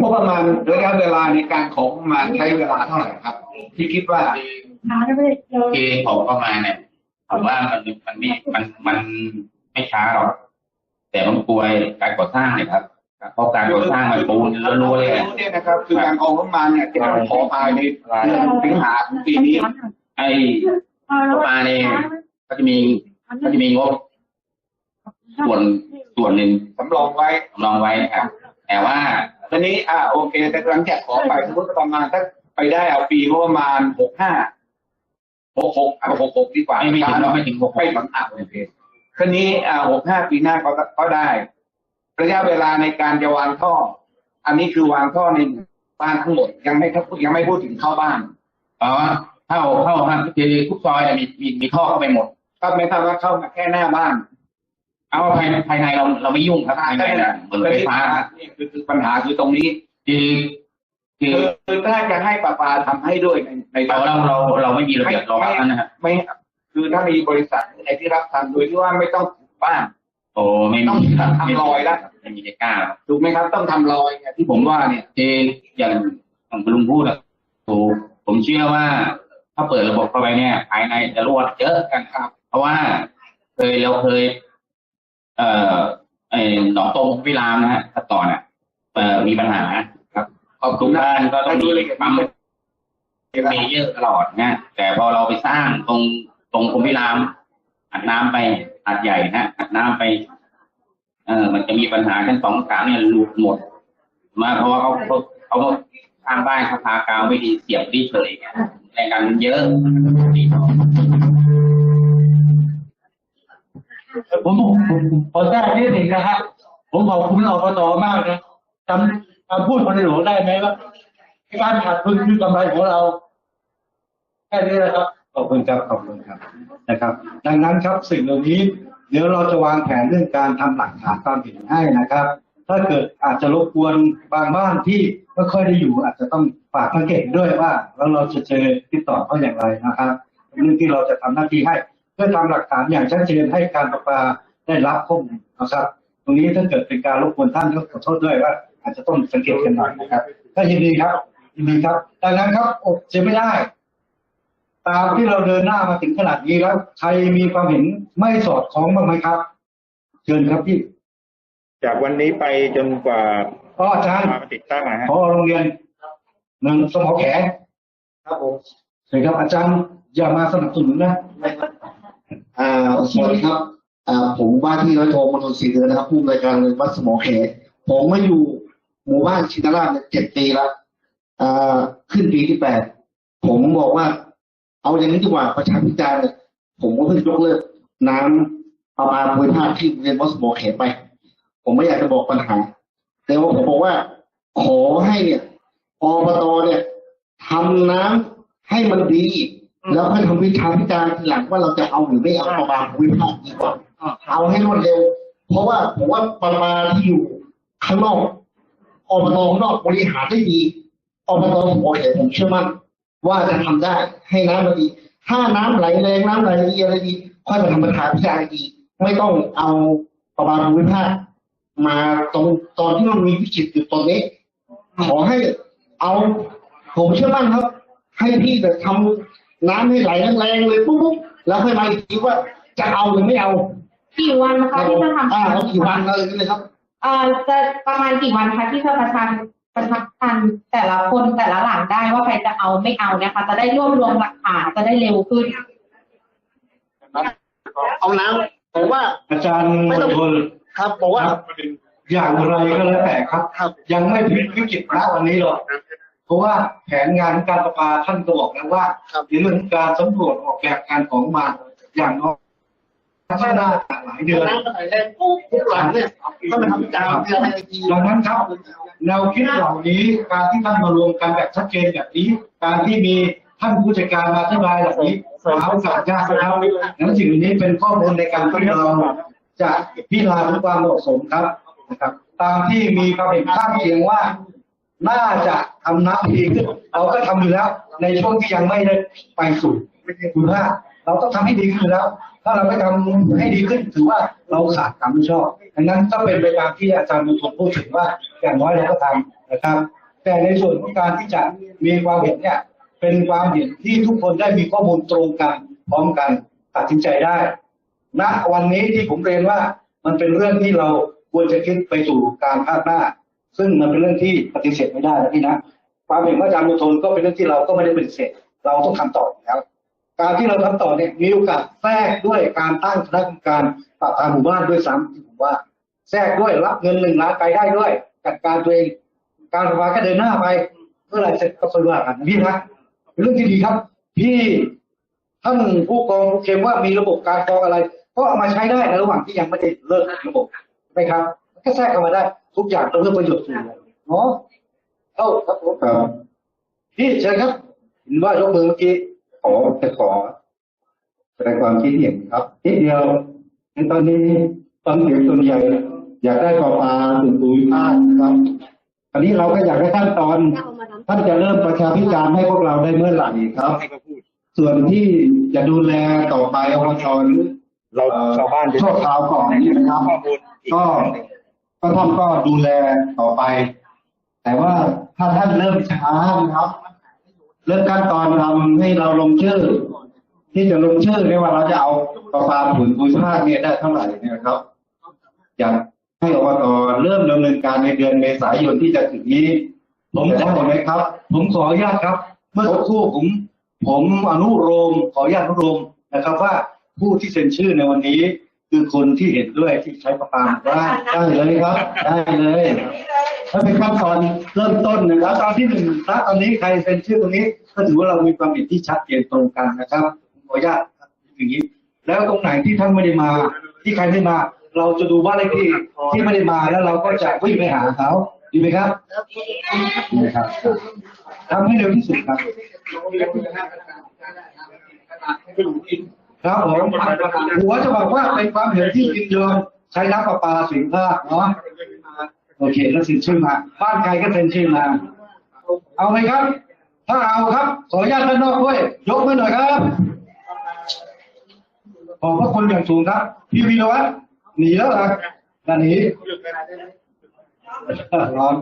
งบประมาณระยะเวลาในการของงบประมาณใช้เวลาเท่าไหร่ครับ ที่คิดว่าเกณฑ์ของประมาณเนี่ยผมว่ามันมันไม่มันมันไม่ช้าหรอกแต่มันกลัวการก่อสร้างเนี่ยครับเพราะการก่อสร้างมันปูนล้วนๆเลยอะเนี่ยนะครับ คือการของงบประมาณเนี่ยจะต้องขอภายในเดือนสิงหาคมปีนี้ ไอ้ประมาณเนี่ยก็จะมีก็จะมีงบส่วนส่วนหนึ่งสำรองไว้สำรองไว้นะครับแต่ว่า ตอนนี้อ่าโอเค แต่หลังจากขอไปสมมติประมาณถ้าไปได้เอาปีงบประมาณหกห้าหกหกเอาหกหกดีกว่าไม่ไม่ถึงไม่ถึงหกไม่ถึงอะโอเคคราวนี้อ่าหกห้าปีหน้าก็ก็ได้ระยะเวลาในการจะวางท่อ อันนี้คือวางท่อในบ้านทั้งหมดยังไม่ยังไม่พูดถึงเข้าบ้านเพราะว่าเข้าเข้าห้างคือทุกซอยเนี่ยมีมีมีท่อเข้าไปหมดก็ไม่ทราบว่าเข้ามาแค่หน้าบ้าน เอาภายในภายในเราเราไม่ยุ่งครับภายในนะเหมือนไฟฟ้านี่คือคือปัญหาคือตรงนี้คือคือคือคือถ้าจะให้ประปาทำให้ด้วยในในเราเราเราเราไม่มีระเบียบรองรับนั่นนะฮะไม่คือถ้ามีบริษัทไหนที่รับทำโดยที่ว่าไม่ต้องปลูกบ้านโอ้ไม่ต้มีองทำรอยละไม่มีใครกล้าหรอกถูกไหมครับ ต้องทำรอยเนี่ยที่ผมว่าเนี่ยคืออย่างของคุณลุงพูดอะถูกผมเชื่อว่า ถ้าเปิดระบบเข้าไปเนี่ย ภายในจะรวดเยอะกันครับ เพราะว่าเคยเราเคย เอ่อไอ้หนองตรงพิรามนะฮะแต่ก่อนอะเอ่อมีปัญหาครับครอบครัวบ้านก็ต้องมีปั๊มเมเยอร์ตลอดนะแต่พอเราไปสร้างตรงตรงพรหมพิรามอัดน้ำไปอัดใหญ่นะอัดน้ำไป เออมันจะมีปัญหาทั้งสองสามเนี่ยหลุดหมด มาเพราะว่าเขาเขาเขาสร้างบ้านเขาทากาวไม่ดีเสียบดีเฉยไงแรงกันเยอะ ผมผมขอแทรกนิดหนึ่งนะครับผมขอบคุณอบตมากนะจำคำพูดคนในหลวงได้ไหมว่าการขาดทุนคือกำไรของเราแค่นี้นะครับขอบคุณครับขอบคุณครับนะครับ ดังนั้นครับสิ่งเหล่านี้ เดี๋ยวเราจะวางแผนเรื่องการทำหลักฐานความผิดให้นะครับ ถ้าเกิดอาจจะรบกวนบางบ้านที่ไม่ค่อยได้อยู่ อาจจะต้องฝากสังเกตด้วยว่า แล้วเราจะเจอติดต่อเขาอย่างไรนะครับเรื่องที่เราจะทำหน้าที่ให้ พื่อทำหลักฐานอย่างชัดเจนให้การประปาได้รับข้อมูลนะครับ ตรงนี้ถ้าเกิดเป็นการรบกวนท่านก็ขอโทษด้วยว่า อาจจะต้องสังเกตกันหน่อยนะครับก็ยินดีครับยินดีครับดังนั้นครับอดเสียไม่ได้ ตามที่เราเดินหน้ามาถึงขนาดนี้แล้ว ใครมีความเห็นไม่สอดคล้องบ้างไหมครับ เชิญครับพี่ จากวันนี้ไปจนกว่าพ่ออาจารย์มาติดตั้งนะฮะพอโรงเรียนหนึ่งสมอแขครับผมเชิญครับอาจารย์อย่ามาสนับสนุนนะ อ่าสวัสดีครับอ่าผมว่าที่ร้อยโทมณฑลศรีเดือนนะครับผู้อำนวยการเรียนวัดสมอเขผมมาอยู่หมู่บ้านชินราชเนี่ยเจ็ดปีล้วอ่าขึ้นปีที่แปดผมบอกว่า เอาอย่างนี้ดีกว่าประชาพิจารณ์เนี่ยผมก็เพิ่งยกเลิกน้ำประมาณภูมิภาคที่เรียนวัดสมอเขไป ผมไม่อยากจะบอกปัญหา แต่ว่าผมบอกว่า ขอให้เนี่ยอบตเนี่ยทำน้ำให้มันดี แล้วค่อยทำวิชาพิจารณ์ทีหลังว่าเราจะเอาหรือไม่เอาประมาณภูมิภาคดีกว่าเอาให้รวดเร็ว เพราะว่าผมว่าประมาณที่อยู่ข้างนอกอบตข้างนอกบริหารได้ดีอบตผมบอเห็นผมเชื่อมั่นว่าจะทำได้ให้น้ำมันดี ถ้าน้ำไหลแรงน้ำไหลดีอะไรดีค่อยมาทำปัญหาพิจารณาดีไม่ต้องเอาประมาณภูมิภาคมาตรงตอนที่มันมีวิกฤตอยู่ตรงนี้ ขอให้เอาผมเชื่อมั่นครับ ให้พี่แต่ทำ น้ำให้ไหลแรงๆเลยปุ๊บปุ๊บแล้วค่อยมาอีกทีว่าจะเอาหรือไม่เอากี่วันนะคะที่จะทำอ่าเอากี่วันอะไรอย่างเงี้ยเลยครับเอ่อจะประมาณกี่วันคะที่จะประชันประชันแต่ละคนแต่ละหลังได้ว่าใครจะเอาไม่เอาเนี่ยค่ะจะได้รวบรวมหลักฐานจะได้เร็วขึ้นเอาน้ำผมว่า อาจารย์มณฑลครับบอกว่า อย่างไรก็แล้วแต่ครับครับยังไม่พลิกวิกฤตณวันนี้หรอก เพราะว่าแผนงานการประปาท่านก็บอกแล้วว่าครับในเรื่องการสำรวจออกแบบการของมาอย่างน้อยใช้เวลาหลายเดือนน้ำมันไหลแรงปุ๊บทุกหลังเนี่ยถ้ามันทำการเพื่อให้ดีดังนั้นครับแนวคิดเหล่านี้การที่ท่านมารวมกันแบบชัดเจนแบบนี้ การที่มีท่านผู้จัดการมาอธิบายแบบนี้หาโอกาสยากนะครับนั้นสิ่งนี้เป็นข้อมูลในการที่เราจะพิจารณาถึงความเหมาะสมครับนะครับ ตามที่มีความเห็นข้างเคียงว่า น่าจะทำน้ำดีขึ้น เราก็ทำอยู่แล้ว ในช่วงที่ยังไม่ได้ไปสู่คุณภาพเราต้องทำให้ดีขึ้นแล้ว ถ้าเราไม่ทำให้ดีขึ้นถือว่าเราขาดความรับผิดชอบดังนั้นก็เป็นไปตามที่อาจารย์มุทนพูดถึงว่าอย่างน้อยเราก็ทำนะครับ แต่ในส่วนของการที่จะมีความเห็นเนี่ย เป็นความเห็นที่ทุกคนได้มีข้อมูลตรงกันพร้อมกันตัดสินใจได้ณวันนี้ที่ผมเรียนว่ามันเป็นเรื่องที่เราควรจะคิดไปสู่การภาคหน้า ซึ่งมันเป็นเรื่องที่ปฏิเสธไม่ได้นะพี่นะความเห็นว่าอาจารย์มุทนก็เป็นเรื่องที่เราก็ไม่ได้ปฏิเสธเราต้องทำต่ออยู่แล้วการที่เราทำต่อเนี่ยมีโอกาสแทรกด้วยการตั้งคณะกรรมการปราบปรามหมู่บ้านด้วยซ้ำที่ผมว่าแทรกด้วยรับเงินหนึ่งล้านไปได้ด้วยจัดการตัวเองการไฟฟ้าก็เดินหน้าไปเมื่อไรเสร็จก็สรุปกันนะพี่นะเป็นเรื่องที่ดีครับ พี่ท่านผู้กองผู้เคลมว่ามีระบบการกองอะไร ก็เอามาใช้ได้ในระหว่างที่ยังไม่ได้เลิกระบบใช่ไหมครับ ก็แทรกเข้ามาได้ ทุกอย่างต้องเพื่อประโยชน์ส่วนรวมเนาะเข้าครับผมครับพี่เชิญครับเห็นว่ายกมือเมื่อกี้ขอจะขอแสดงความคิดเห็นครับนิดเดียวในตอนนี้ตอนเสียงส่วนใหญ่อยากได้ปลาปลาถึงปุ๋ยภาคครับอันนี้เราก็อยากได้ขั้นตอน ท่านจะเริ่มประชาพิจารณ์ให้พวกเราได้เมื่อไหร่ครับ ส่วนที่จะดูแลต่อไปอบจหรือเราเอ่อชาวบ้านจะชั่วคราวก่อนนี่นะครับข้อมูลอีก็ ก็ท่านก็ดูแลต่อไป แต่ว่าถ้าท่านเริ่มช้านะครับ เริ่มขั้นตอนทำให้เราลงชื่อ ที่จะลงชื่อเนี่ยว่าเราจะเอาประปาผืนภูมิภาคเนี่ยได้เท่าไหร่เนี่ยครับอยากให้อบตเริ่มดำเนินการในเดือนเมษายนที่จะถึงนี้ผมจะได้ไหมครับ ผมขออนุญาตครับ เมื่อสักครู่ผม ผมอนุโลมขออนุญาตอนุโลมนะครับ ว่าผู้ที่เซ็นชื่อในวันนี้ คือคนที่เห็นด้วยที่ใช้ประปาว่าได้เลยครับ ได้เลยถ้าเป็นขั้นตอนเริ่มต้นนะครับตอนที่หนึ่งณตอนนี้ใครเซ็นชื่อตรงนี้ ก็ถือว่าเรามีความเห็นที่ชัดเจนตรงกันนะครับขออนุญาตอย่างนี้ แล้วตรงไหนที่ท่านไม่ได้มา ที่ใครไม่มา เราจะดูว่าอะไรที่ที่ไม่ได้มาแล้วเราก็จะวิ่งไปหาเขาดีไหมครับดีครับทำให้เร็วที่สุดครับ ครับผมหัวจะบอกว่าเป็นความเห็นที่ยินยอมใช้น้ำประปาสิงห์ภาคเนาะโอเคแล้วเซ็นชื่อมาบ้านใครก็เซ็นชื่อมา เอาไหมครับ ถ้าเอาครับ ขออนุญาตด้านนอกด้วย ยกมือหน่อยครับขอบพระคุณอย่างสูงครับ พี่วีรวัตรหนีแล้วเหรอด้านนี้ร้อน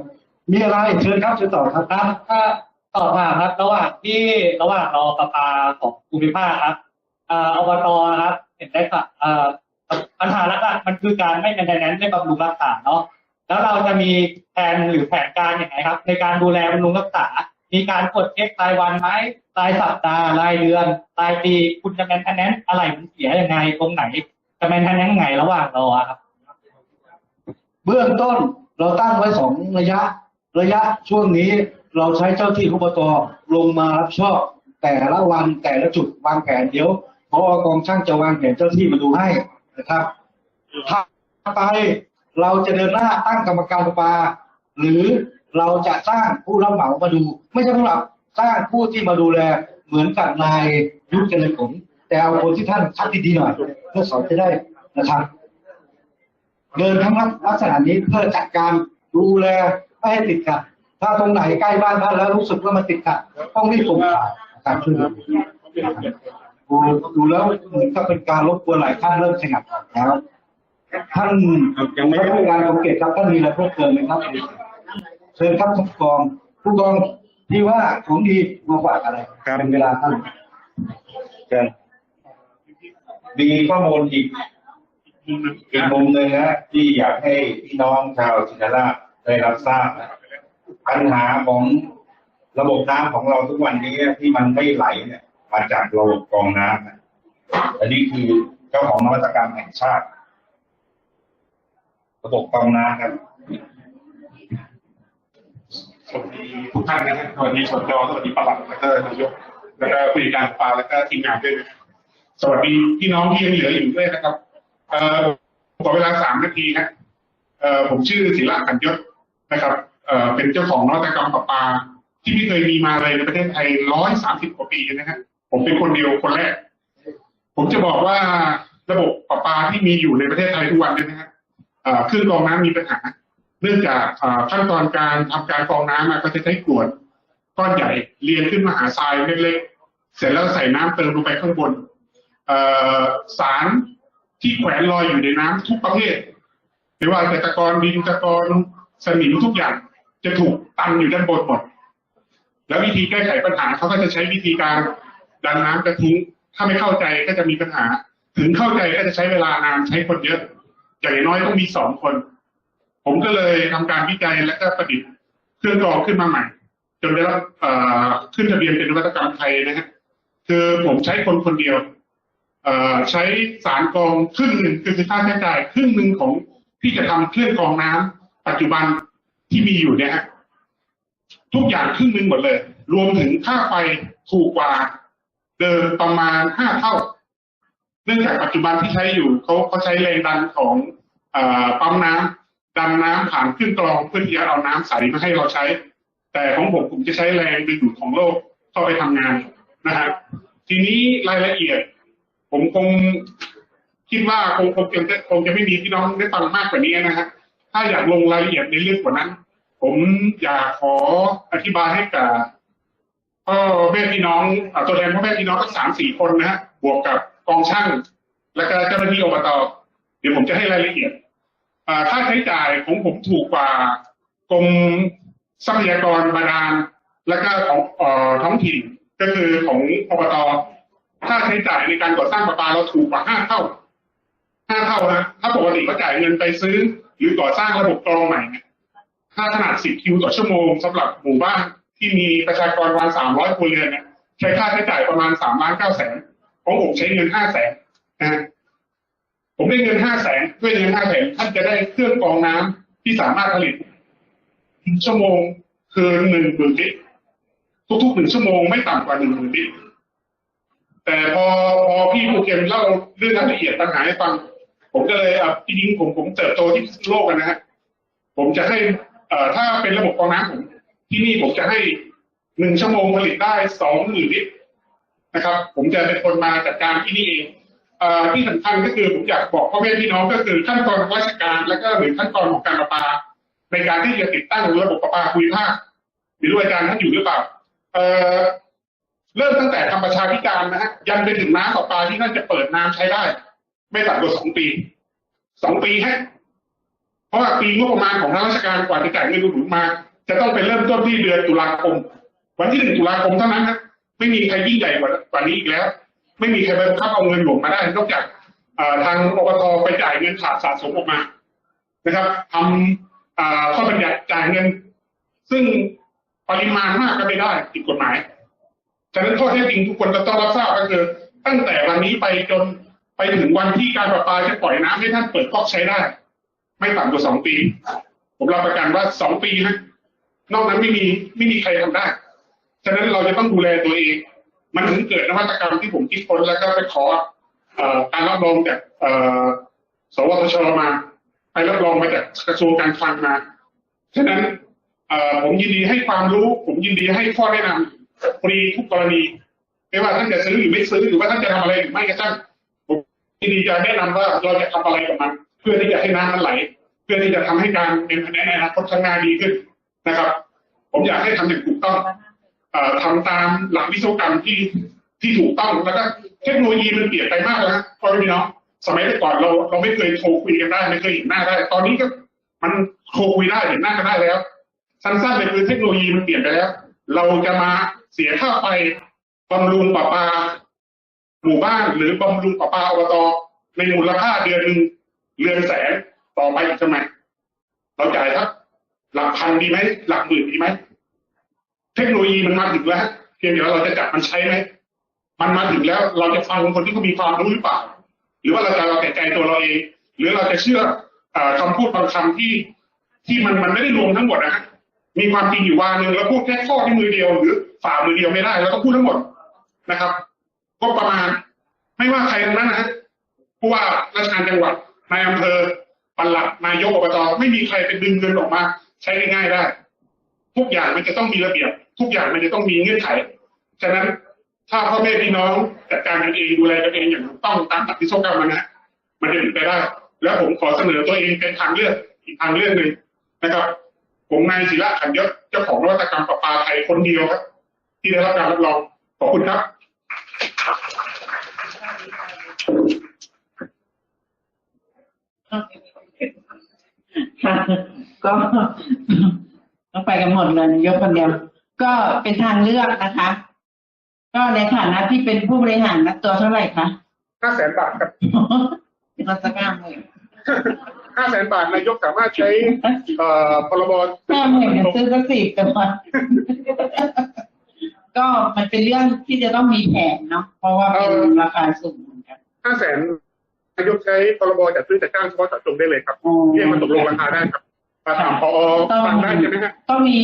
มีอะไรเชิญครับเชิญต่อครับครับต่อมาครับ ระหว่างที่ระหว่างรอประปาของภูมิภาคครับ อ่ออบตครับเห็นได้ค่ะเอ่อปัญหาหลักๆมันคือการไม่เป็นแนนไม่บำรุงรักษาเนาะแล้วเราจะมีแผนหรือแผนการอย่างไรครับ ในการดูแลบำรุงรักษา มีการกดเช็ครายวันไหมรายสัปดาห์รายเดือนรายปีคุณจะแมนเทนแนนอะไรมันเสียยังไงตรงไหนจะแมนเทนแนนยังไงระหว่างรอครับ เบื้องต้นเราตั้งไว้สองระยะ ระยะช่วงนี้เราใช้เจ้าที่อบตลงมารับชอบแต่ละวันแต่ละจุดวางแผนเดี๋ยว พอกองช่างจะวางแผนเจ้าที่มาดูให้นะครับถ้าไปเราจะเดินหน้าตั้งกรรมการประปา หรือเราจะสร้างผู้รับเหมามาดู ไม่ใช่ผู้รับสร้างผู้ที่มาดูแลเหมือนกับนายยุทธเจริญผลแต่เอาคนที่ท่านคัดดีๆหน่อย เพื่อสอนจะได้นะครับ เดินทั้งลักษณะนี้เพื่อจัดการดูแลไม่ให้ติดขัดถ้าตรงไหนใกล้บ้านท่านแล้วรู้สึกว่ามันติดขัดต้องรีบส่งข่าวการช่วยเหลือ ดูดูแล้วเหมือนกับเป็นการรบกวนหลายท่านเริ่มขยับแล้วท่านยังไม่ได้การสังเกตครับท่านมีอะไรเพิ่มเติมไหมครับเชิญครับผู้กองผู้กองที่ว่าของดีมาฝากอะไรครับเป็นเวลาท่านเชิญมีข้อมูลอีกอีกมุมหนึ่งนะที่อยากให้พี่น้องชาวชินราชได้รับทราบนะปัญหาของระบบน้ำของเราทุกวันนี้ที่มันไม่ไหลเนี่ย มาจากระบบกรองน้ำอันนี้คือเจ้าของนวัตกรรมแห่งชาติ ระบบกรองน้ำครับสวัสดีทุกท่านนะครับสวัสดีสจสวัสดีประหลัดแล้วก็นายกแล้วก็ผู้จัดการปาแล้วก็ทีมงานด้วยสวัสดีพี่น้องที่ยังเหลืออยู่ด้วยนะครับ เอ่อขอเวลาสามนาทีนะเอ่อผมชื่อศิลาขันยศนะครับ เอ่อเป็นเจ้าของนวัตกรรมประปาที่ไม่เคยมีมาเลยในประเทศไทยร้อยสามสิบกว่าปีนะฮะ ผมเป็นคนเดียวคนแรก ผมจะบอกว่าระบบประปาที่มีอยู่ในประเทศไทยทุกวันนี้นะฮะเอ่อเครื่องกรองน้ำมีปัญหา เนื่องจากขั้นตอนการทำการกรองน้ำก็จะใช้กรวดก้อนใหญ่เรียงขึ้นมาหาทรายเล็กๆ เสร็จแล้วใส่น้ำเติมลงไปข้างบนสารที่แขวนลอยอยู่ในน้ำทุกประเภทไม่ว่าจะตะกอนดินตะกอนสนิมทุกอย่างจะถูกตันอยู่ด้านบนหมด แล้ววิธีแก้ไขปัญหาเขาก็จะใช้วิธีการ ดันน้ำกระทิ้งถ้าไม่เข้าใจก็จะมีปัญหา ถึงเข้าใจก็จะใช้เวลานานใช้คนเยอะ อย่างน้อยต้องมีสองคน ผมก็เลยทำการวิจัยและก็ประดิษฐ์เครื่องกรองขึ้นมาใหม่ จนได้รับขึ้นทะเบียนเป็นนวัตกรรมไทยนะฮะคือผมใช้คนคนเดียวเอใช้สารกรองครึ่งหนึ่งคือค่าใช้จ่ายครึ่งหนึ่งของที่จะทำเครื่องกรองน้ำปัจจุบันที่มีอยู่เนี่ยฮะทุกอย่างครึ่งหนึ่งหมดเลย รวมถึงค่าไฟถูกกว่า เดิมประมาณห้าเท่า เนื่องจากปัจจุบันที่ใช้อยู่เขาเขาใช้แรงดันของอปั๊มน้ำดันน้ำผ่านเครื่องกรองเพื่อที่จะเอาน้ำใสมาให้เราใช้ แต่ของผมผมจะใช้แรงดึงดูดของโลกเข้าไปทำงานนะครับทีนี้รายละเอียด ผมคงคิดว่าคงคงจะคงจะไม่มีพี่น้องได้ฟังมากกว่านี้นะฮะถ้าอยากลงรายละเอียดในเรื่องกว่านั้น ผมอยากขออธิบายให้กับ พ่อแม่พี่น้องตัวแทนพ่อแม่พี่น้องทั้งสามสี่คนนะฮะบวกกับกองช่าง และก็เจ้าหน้าที่อบตเดี๋ยวผมจะให้รายละเอียดอ่าค่าใช้จ่ายของผมถูกกว่ากรมทรัพยากรบาดาลและก็ของอท้องถิ่นก็คือของอบตค่าใช้จ่ายในการก่อสร้างประปาเราถูกกว่าห้าเท่าห้าเท่านะถ้าปกติก็จ่ายเงินไปซื้อ หรือก่อสร้างระบบกรองใหม่ค่าขนาดสิบคิวต่อชั่วโมงสำหรับหมู่บ้าน ที่มีประชากรประมาณสามร้อยครัวเรือนใช้ค่าใช้จ่ายประมาณสามล้านเก้าแสนของผมใช้เงินห้าแสนนะผมได้เงินห้าแสนด้วยเงินห้าแสนท่านจะได้เครื่องกรองน้ำที่สามารถผลิตชั่วโมงคือหนึ่งหมื่นลิตรทุกๆหนึ่งชั่วโมงไม่ต่ำกว่าหนึ่งหมื่นลิตรแต่พอพอพี่ภูเก็ตเล่าเรื่องรายละเอียดปัญหาให้ฟัง ผมก็เลยอะจริงผมผมเติบโตที่โลกนะฮะผมจะให้เอ่อถ้าเป็นระบบกรองน้ำผม ที่นี่ผมจะให้หนึ่งชั่วโมงผลิตได้สองหมื่นลิตรนะครับ ผมจะเป็นคนมาจัดการที่นี่เองอ่อที่สำคัญก็คือผมอยากบอกพ่อแม่พี่น้องก็คือขั้นตอนราชการ และก็หรือขั้นตอนของการประปา ในการที่จะติดตั้งระบบประปาภูมิภาคหรืออาจารย์ท่านอยู่หรือเปล่าเอ่อเริ่มตั้งแต่ทำประชาพิจารณ์นะฮะยันไปถึงน้ำประปาที่น่าจะเปิดน้ำใช้ได้ ไม่ต่ำกว่าสองปีสองปีฮะเพราะว่าปีงบประมาณของทางราชการกว่าจะจ่ายเงินอุดหนุนมา จะต้องไปเริ่มต้นที่เดือนตุลาคม วันที่หนึ่งตุลาคมเท่านั้นนะไม่มีใครยิ่งใหญ่กว่านี้อีกแล้ว ไม่มีใครไปคับเอาเงินหลวงมาได้นอกจากทางอบตไปจ่ายเงินขาดสะสมออกมานะครับทำข้อบัญญัติจ่ายเงิน ซึ่งปริมาณมากก็ไม่ได้ผิดกฎหมายฉะนั้นข้อเท็จจริงทุกคนจะต้องรับทราบก็คือ ตั้งแต่วันนี้ไปจนไปถึงวันที่การประปาจะปล่อยน้ำให้ท่านเปิดก๊อกใช้ได้ ไม่ต่ำกว่าสองปี ผมรับประกันว่าสองปีนะ นอกนั้นไม่มีไม่มีใครทำได้ ฉะนั้นเราจะต้องดูแลตัวเอง มันถึงเกิดนวัตกรรมที่ผมคิดค้นแล้วก็ไปขอการรับรองจากสวทชมาไปรับรองมาจากกระทรวงการคลังมา ฉะนั้นผมยินดีให้ความรู้ ผมยินดีให้ข้อแนะนำฟรีทุกกรณี ไม่ว่าท่านจะซื้อหรือไม่ซื้อหรือว่าท่านจะทำอะไรหรือไม่ก็ช่างผมยินดีจะแนะนำว่าเราจะทำอะไรกับมัน เพื่อที่จะให้น้ำมันไหล เพื่อที่จะทำให้การเป็นคะแนนในอนาคตข้างหน้าดีขึ้น นะครับ ผมอยากให้ทำอย่างถูกต้องอ่อทำตามหลักวิศวกรรมที่ที่ถูกต้องแล้วก็เทคโนโลยีมันเปลี่ยนไปมากแล้วนะพ่อแม่พี่น้องสมัยแต่ก่อนเราเราไม่เคยโทรคุยกันได้ไม่เคยเห็นหน้าได้ ตอนนี้ก็มันโทรคุยได้เห็นหน้ากันได้แล้ว สั้นๆเลยคือเทคโนโลยีมันเปลี่ยนไปแล้ว เราจะมาเสียค่าไฟบำรุงประปา หมู่บ้านหรือบำรุงประปาอบตในมูลค่าเดือนหนึ่งเรือนแสนต่อไปอีกทำไมเราจ่ายสัก หลักพันดีไหมหลักหมื่นดีไหมเทคโนโลยีมันมาถึงแล้วเพียงแต่ว่าเราจะจับมันใช้ไหมมันมาถึงแล้วเราจะฟังคนที่เขามีความรู้หรือเปล่า หรือว่าเราจะเราแต่ใจตัวเราเอง หรือเราจะเชื่อออคำพูดบางคำที่ที่มันมันไม่ได้รวมทั้งหมดนะฮะมีความจริงอยู่วางหนึ่งแล้วพูดแค่ข้อที่มือเดียว หรือฝ่ามือเดียวไม่ได้ แล้วก็พูดทั้งหมดนะครับก็ประมาณ ไม่ว่าใครทั้งนั้นนะฮะผู้ว่าราชการจังหวัดนายอำเภอปลัดนายกอบตไม่มีใครเป็นดึงเงินออกมา ใช้ง่ายๆได้ ทุกอย่างมันจะต้องมีระเบียบ ทุกอย่างมันจะต้องมีเงื่อนไข ฉะนั้นถ้าพ่อแม่พี่น้องจัดการกันเองดูแลกันเองอย่างถูกต้องตามหลักวิศวกรรมมันะมันจะเป็นไปได้ แล้วผมขอเสนอตัวเองเป็นทางเลือกอีกทางเลือกหนึ่งนะครับ ผมนายศิระขันยศเจ้าของนวัตกรรมประปาไทยคนเดียวครับ ที่ได้รับการรับรองขอบคุณครับค่ะ ก็ต้องไปกันหมดเลยยกคนเดียว ก็เป็นทางเลือกนะคะ ก็ในฐานะที่เป็นผู้บริหารนักตัวเท่าไหร่คะห้าแสนบาทครับเป็นรัศกามเลยห้าแสนบาทนายกสามารถใช้เอ่อพรบห้าหมื่นซื้อสักสิบกันมาก็มันเป็นเรื่องที่จะต้องมีแผนเนาะเพราะว่าเป็นราคาสูงเหมือนกันห้าแสนนา ยกใช้พรบจัดซื้อจัดจ้างเฉพาะเจาะจงได้เลยครับอ๋อเรียกมาตกลงราคาได้ครับมาถามพอต้องฟังได้ใช่ไหมฮะต้องมี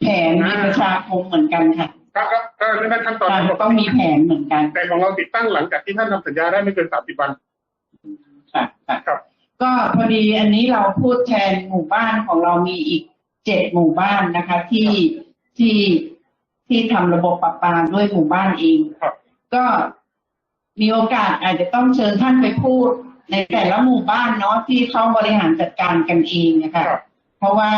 แผนมีประชาคมเหมือนกันค่ะครับครับก็นั่นขั้นตอนทั้งหมดต้องมีแผนเหมือนกัน แต่ของเราติดตั้งหลังจากที่ท่านทำสัญญาได้ไม่เกินสามสิบวันค่ะค่ะครับ ก็พอดีอันนี้เราพูดแทนหมู่บ้านของเรามีอีกเจ็ดหมู่บ้านนะคะ ที่ที่ที่ทำระบบประปาด้วยหมู่บ้านเองครับ ก็ มีโอกาสอาจจะต้องเชิญท่านไปพูด ในแต่ละหมู่บ้านเนาะที่เขาบริหารจัดการกันเองนะคะครับเพราะว่า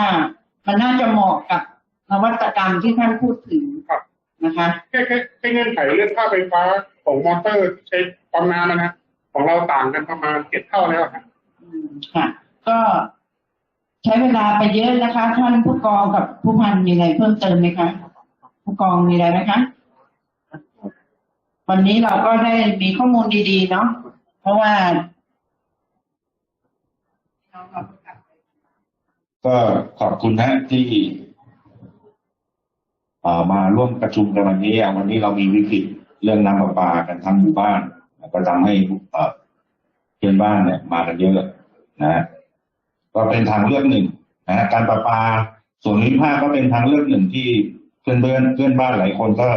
มันน่าจะเหมาะกับนวัตกรรมที่ท่านพูดถึงครับนะคะแค่แค่แค่เงื่อนไขเรื่องค่าไฟฟ้าของมอเตอร์ใช้ความน้ำนะฮะของเราต่างกันประมาณเจ็ดเท่าแล้วครับอืมค่ะ ก็ใช้เวลาไปเยอะนะคะ ท่านผู้กองกับผู้พันมีอะไรเพิ่มเติมไหมคะผู้กองมีอะไรไหมคะ วันนี้เราก็ได้มีข้อมูลดีๆ เนาะเพราะว่าก็ขอบคุณนะที่มาร่วมประชุมกันวันนี้อะวันนี้เรามีวิกฤตเรื่องน้ำประปากันทั้งหมู่บ้านก็ทำให้เพื่อนบ้านเนี่ย มากันเยอะนะก็เป็นทางเลือกหนึ่งนะการประปาส่วนวิพากษ์ก็เป็นทางเลือกหนึ่งที่เพื่อนเพื่อนเพื่อนบ้านหลายคนก็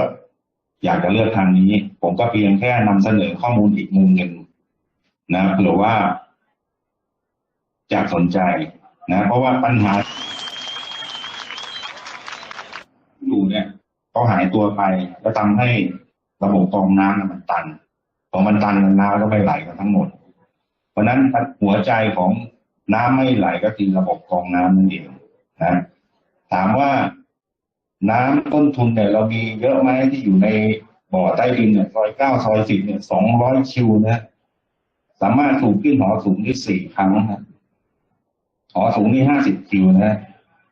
อยากจะเลือกทางนี้ ผมก็เพียงแค่นำเสนอข้อมูลอีกมุมหนึ่งนะเผื่อว่าจะสนใจนะ เพราะว่าปัญหาอยู่เนี่ยก็หายตัวไปแล้วทำให้ระบบกรองน้ำมันตันพอมันตันน้ำก็ไม่ไหลกันทั้งหมด เพราะฉะนั้นหัวใจของน้ำไม่ไหลก็คือระบบกรองน้ำนั่นเองนะถามว่าน้ำต้นทุนเนี่ยเรามีเยอะไหมที่อยู่ใน บ่อใต้ดินเนี่ยซอยเก้าซอยสิบเนี่ยสองร้อยคิวนะสามารถถูกขึ้นหอสูงที่สี่ครั้งนะหอสูงนี่ห้าสิบคิวนะ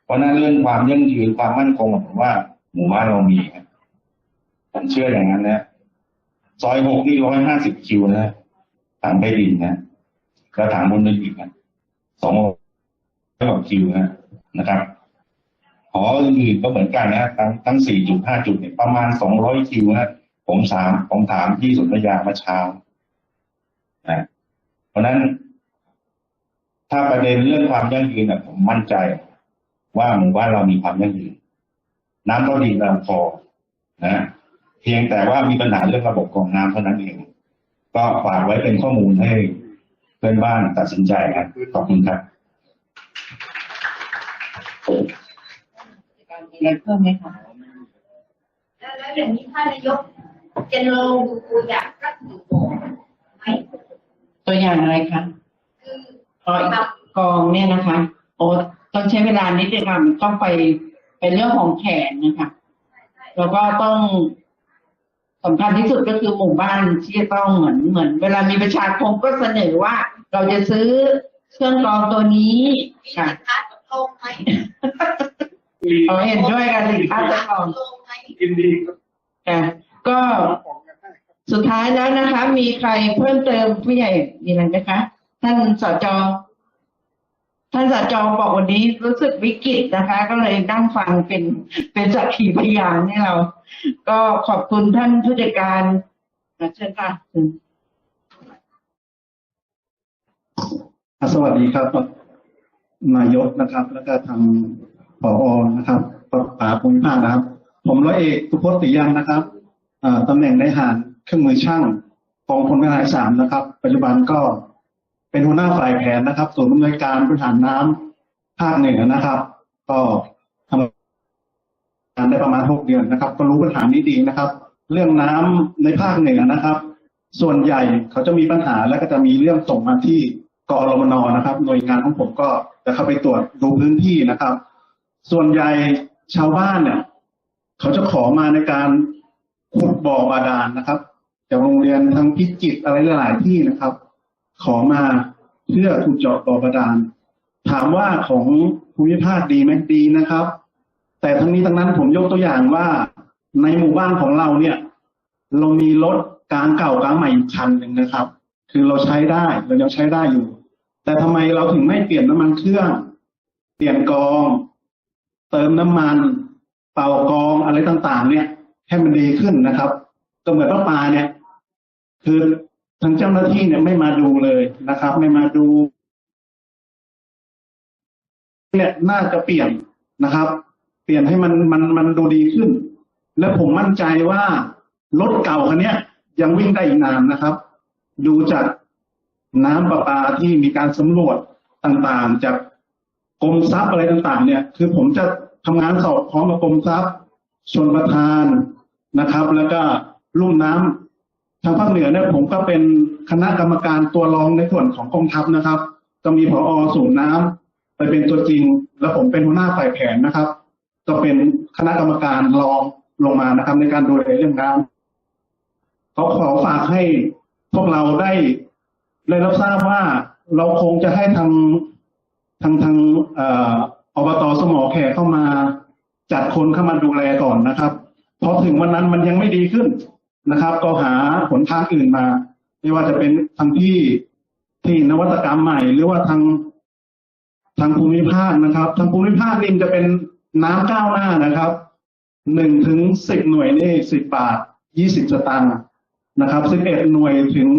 เพราะนั้นเรื่องความยั่งยืนความมั่นคงผมว่า หมู่บ้านเรามีครับผมเชื่ออย่างนั้นนะซอยหกนี่ร้อยห้าสิบคิวนะถังใต้ดินนะแล้วถังบนดินอีกนะสองร้อยกว่าคิวนะนะครับหออื่นก็เหมือนกันนะทั้งทั้งสี่จุดห้าจุดเนี่ยประมาณสองร้อยคิวนะ ผมถามผมถามที่สนธยาเมื่อเช้านะเพราะฉะนั้นถ้าประเด็นเรื่องความยั่งยืนน่ะผมมั่นใจ ว่าหมู่บ้านเรามีความยั่งยืน น้ำก็ดีเราพอนะเพียงแต่ว่ามีปัญหาเรื่องระบบกรองน้ำเท่านั้นเอง ก็ฝากไว้เป็นข้อมูลให้เพื่อนบ้านตัดสินใจครับขอบคุณครับการมีอะไรเพิ่มไหมคะแล้วแล้วอย่างนี้ท่านนายก จะลงดูตัวอย่างสักหนึ่งตัวไหมตัวอย่างอะไรคะคือก็อีกกองเนี่ยนะคะ โอ้ต้องใช้เวลานิดเดียวค่ะมันต้องไปเป็นเรื่องของแขนนะคะแล้วก็ต้องสำคัญที่สุดก็คือหมู่บ้านที่จะต้องเหมือนเหมือน เวลามีประชาคมก็เสนอว่า เราจะซื้อเครื่องกรองตัวนี้มีค่ะสินค้าทดลองไหมมีเราเห็นด้วยกันสิคะทดลองทดลองไหมยินดีครับค่ะ ก็สุดท้ายแล้วนะคะ มีใครเพิ่มเติมผู้ใหญ่มีอะไรไหมคะท่านสจท่านสจบอกวันนี้รู้สึกวิกฤตนะคะ ก็เลยนั่งฟังเป็นเป็นสักขีพยานให้เรา ก็ขอบคุณท่านผู้จัดการอะเชิญค่ะสวัสดีครับนายกนะครับ แล้วก็ทางผอนะครับปปาภูมิภาคนะครับ ผมร้อยเอกสุพจน์ติยังนะครับ ตำแหน่งในหารเครื่องมือช่างกองพลทหารสามนะครับ ปัจจุบันก็เป็นหัวหน้าฝ่ายแผนนะครับศูนย์อำนวยการบริหารน้ำภาคเหนือนะครับ ก็ทำงานได้ประมาณหกเดือนนะครับ ก็รู้ปัญหานี้ดีนะครับ เรื่องน้ำในภาคเหนือนะครับ ส่วนใหญ่เขาจะมีปัญหาแล้วก็จะมีเรื่องส่งมาที่กอรมนนะครับ หน่วยงานของผมก็จะเข้าไปตรวจดูพื้นที่นะครับ ส่วนใหญ่ชาวบ้านเนี่ยเขาจะขอมาในการ ขุดบ่อบาดาลนะครับจากโรงเรียนทั้งพิจิตรอะไรหลายที่นะครับ ขอมาเพื่อขุดเจาะบ่อบาดาล ถามว่าของภูมิภาคดีไหมดีนะครับ แต่ทั้งนี้ทั้งนั้นผมยกตัวอย่างว่าในหมู่บ้านของเราเนี่ย เรามีรถกลางเก่ากลางใหม่อยู่คันหนึ่งนะครับ คือเราใช้ได้เรายังใช้ได้อยู่ แต่ทำไมเราถึงไม่เปลี่ยนน้ำมันเครื่อง เปลี่ยนกอง เติมน้ำมัน เป่ากองอะไรต่างๆ เนี่ย ให้มันดีขึ้นนะครับ ก็เหมือนป้าปาเนี่ย คือทางเจ้าหน้าที่เนี่ยไม่มาดูเลยนะครับ ไม่มาดู เนี่ยน่าจะเปลี่ยนนะครับ เปลี่ยนให้มันมันมันดูดีขึ้น และผมมั่นใจว่ารถเก่าคันนี้ย ยังวิ่งได้อีกนานนะครับ ดูจากน้ำประปาที่มีการสำรวจต่างๆ จากกรมทรัพย์อะไรต่าง ๆ เนี่ย คือผมจะทำงานสอบพร้อมกับกรมทรัพย์ชนประทาน นะครับ แล้วก็ลุ่มน้ำทางภาคเหนือเนี่ยผมก็เป็นคณะกรรมการตัวรองในส่วนของกองทัพนะครับก็มีผอศูนย์น้ำไปเป็นตัวจริง แล้วผมเป็นหัวหน้าฝ่ายแผนนะครับก็เป็นคณะกรรมการรองลงมานะครับ ในการดูแลเรื่องน้ำเขาขอฝากให้พวกเราได้ได้รับทราบว่าเราคงจะให้ทางทางทางอออบตสมอแขกเข้ามาจัดคนเข้ามาดูแลก่อนนะครับ พอถึงวันนั้นมันยังไม่ดีขึ้นนะครับ ก็หาหนทางอื่นมา ไม่ว่าจะเป็นทางที่ที่นวัตกรรมใหม่ หรือว่าทางทางภูมิภาคนะครับทางภูมิภาคนี่จะเป็นน้ำก้าวหน้านะครับหนึ่งถึงสิบหน่วยนี่สิบบาทยี่สิบสตางค์นะครับสิบเอ็ดหน่วยถึง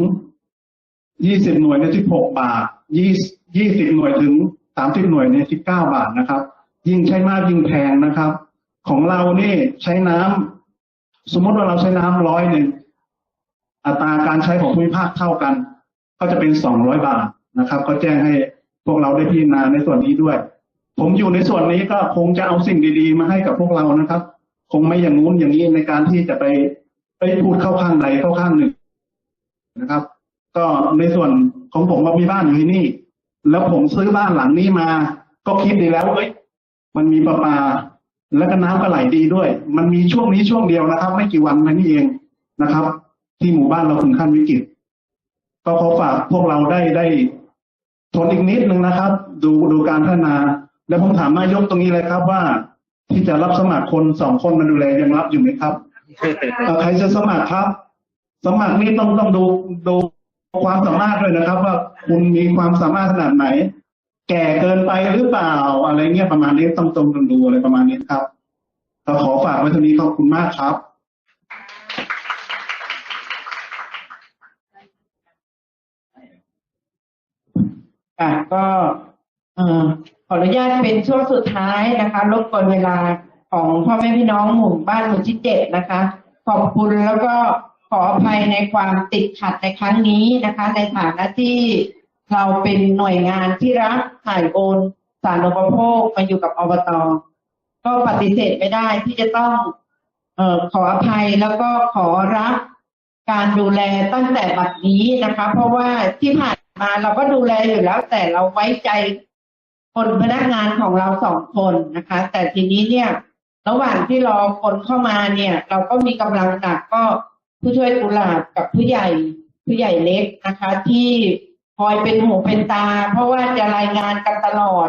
ยี่สิบหน่วยในสิบหกบาทยี่ยี่สิบหน่วยถึงสามสิบหน่วยในสิบเก้าบาทนะครับ ยิ่งใช้มากยิ่งแพงนะครับ ของเรานี่ใช้น้ำสมมติว่าเราใช้น้ำร้อยหนึ่งอัตราการใช้ของภูมิภาคเท่ากัน ก็จะเป็นสองร้อยบาทนะครับ ก็แจ้งให้พวกเราได้พิจารณาในส่วนนี้ด้วย ผมอยู่ในส่วนนี้ก็คงจะเอาสิ่งดี ๆ มาให้กับพวกเรานะครับ คงไม่อย่างงู้นอย่างนี้ในการที่จะไปไปพูดเข้าข้างใดเข้าข้างหนึ่งนะครับ ก็ในส่วนของผมก็มีบ้านอยู่ที่นี่ แล้วผมซื้อบ้านหลังนี้มา ก็คิดดีแล้วเอ้ยมันมีประปา แล้วก็น้ำก็ไหลดีด้วย มันมีช่วงนี้ช่วงเดียวนะครับ ไม่กี่วันมานี้เองนะครับ ที่หมู่บ้านเราถึงขั้นวิกฤตก็ขอฝากพวกเราได้ได้ทนอีกนิดนึงนะครับ ดูดูการพัฒนา แล้วผมถามนายกตรงนี้เลยครับว่า ที่จะรับสมัครคนสองคนมาดูแลยังรับอยู่ไหมครับเอ่อใครจะสมัครครับ สมัครนี่ต้องต้องดูดูความสามารถด้วยนะครับ ว่าคุณมีความสามารถขนาดไหน แก่เกินไปหรือเปล่า อะไรเงี้ยประมาณนี้ต้องตรงต้องดูอะไรประมาณนี้ครับก็ขอฝากไว้เท่านี้ขอบคุณมากครับค่ะก็ขออนุญาตเป็นช่วงสุดท้ายนะคะรบกวนเวลาของพ่อแม่พี่น้องหมู่บ้านหมู่ที่เจ็ดนะคะ ขอบคุณแล้วก็ขออภัยในความติดขัดในครั้งนี้นะคะ ในฐานะที่ เราเป็นหน่วยงานที่รับถ่ายโอนสารอุปโภคมาอยู่กับอบต ก็ปฏิเสธไม่ได้ที่จะต้องเออขออภัยแล้วก็ขอรับการดูแลตั้งแต่บัดนี้นะคะ เพราะว่าที่ผ่านมาเราก็ดูแลอยู่แล้ว แต่เราไว้ใจคนพนักงานของเราสองคนนะคะ แต่ทีนี้เนี่ย ระหว่างที่รอคนเข้ามาเนี่ย เราก็มีกำลังหนักก็ผู้ช่วยกุหลาบกับผู้ใหญ่ผู้ใหญ่เล็กนะคะ ที่ คอยเป็นหูเป็นตา เพราะว่าจะรายงานกันตลอด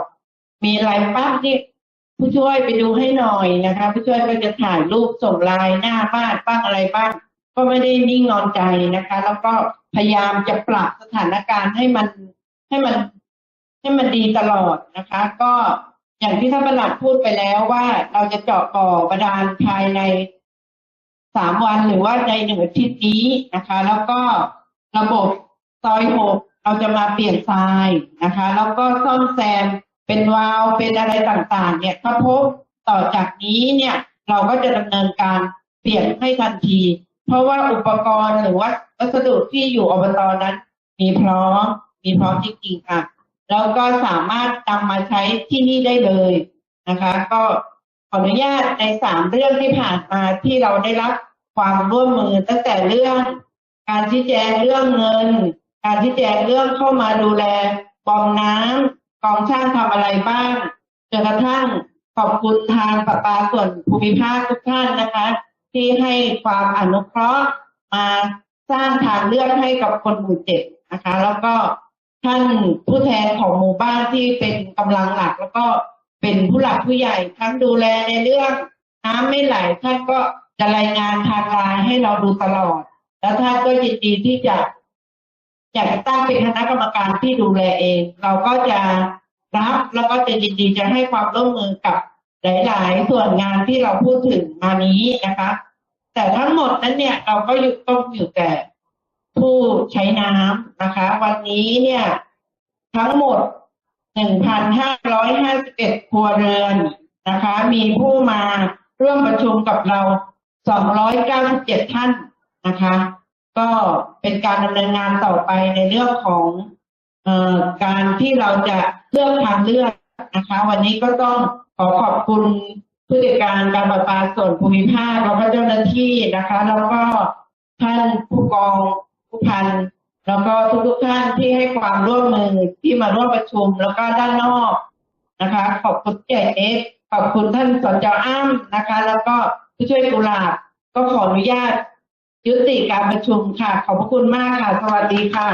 มีอะไรปั๊บนี่ผู้ช่วยไปดูให้หน่อยนะคะ ผู้ช่วยก็จะถ่ายรูปส่งไลน์หน้าบ้านบ้างอะไรบ้างก็ไม่ได้นิ่งนอนใจนะคะ แล้วก็พยายามจะปรับสถานการณ์ให้มันให้มันให้มันดีตลอดนะคะ ก็อย่างที่ท่านประหลัดพูดไปแล้วว่าเราจะเจาะบ่อบาดาลภายในสามวันหรือว่าในหนึ่งอาทิตย์นี้นะคะ แล้วก็ระบบซอยหก เราจะมาเปลี่ยนทรายนะคะ แล้วก็ซ่อมแซมเป็นวาล์วเป็นอะไรต่างๆ เนี่ยถ้าพบต่อจากนี้เนี่ยเราก็จะดำเนินการเปลี่ยนให้ทันที เพราะว่าอุปกรณ์หรือว่าวัสดุที่อยู่อบตนั้น มีพร้อมมีพร้อมจริงๆค่ะแล้วก็สามารถนำมาใช้ที่นี่ได้เลยนะคะ ก็ขออนุญาตในสามเรื่องที่ผ่านมาที่เราได้รับความร่วมมือตั้งแต่เรื่อง การชี้แจงเรื่องเงิน การชี้แจงเรื่องเข้ามาดูแลกองน้ำกองช่างทำอะไรบ้างจนกระทั่งขอบคุณทางประปาส่วนภูมิภาคทุกท่านนะคะ ที่ให้ความอนุเคราะห์มาสร้างทางเลือกให้กับคนหมู่เจ็ดนะคะ แล้วก็ท่านผู้แทนของหมู่บ้านที่เป็นกำลังหลัก แล้วก็เป็นผู้หลักผู้ใหญ่ทั้งดูแลในเรื่องน้ำไม่ไหลท่านก็จะรายงานทม์ไลน์ให้เราดูตลอด แล้วท่านก็ยินดีที่จะ อยากจะตั้งเป็นคณะกรรมการที่ดูแลเอง เราก็จะรับแล้วก็จะยินดีจะให้ความร่วมมือกับหลาย ๆ ส่วนงานที่เราพูดถึงมานี้นะคะ แต่ทั้งหมดนั้นเนี่ยเราก็อยู่ต้องอยู่แต่ผู้ใช้น้ำนะคะ วันนี้เนี่ยทั้งหมด 1,551 ครัวเรือนนะคะ มีผู้มาร่วมประชุมกับเรา 297 ท่านนะคะ ก็เป็นการดำเนินงานต่อไปในเรื่องของเอ่อการที่เราจะเลือกทางเลือกนะคะ วันนี้ก็ต้องขอขอบคุณผู้จัดการการประปาส่วนภูมิภาคแล้วก็เจ้าหน้าที่นะคะ แล้วก็ท่านผู้กองผู้พันแล้วก็ทุกๆท่านที่ให้ความร่วมมือที่มาร่วมประชุมแล้วก็ด้านนอกนะคะ ขอบคุณเจเอสขอบคุณท่านสจอ้ำนะคะ แล้วก็ผู้ช่วยกุลาบก็ขออนุญาต ยุติการประชุมค่ะ ขอบพระคุณมากค่ะ สวัสดีค่ะ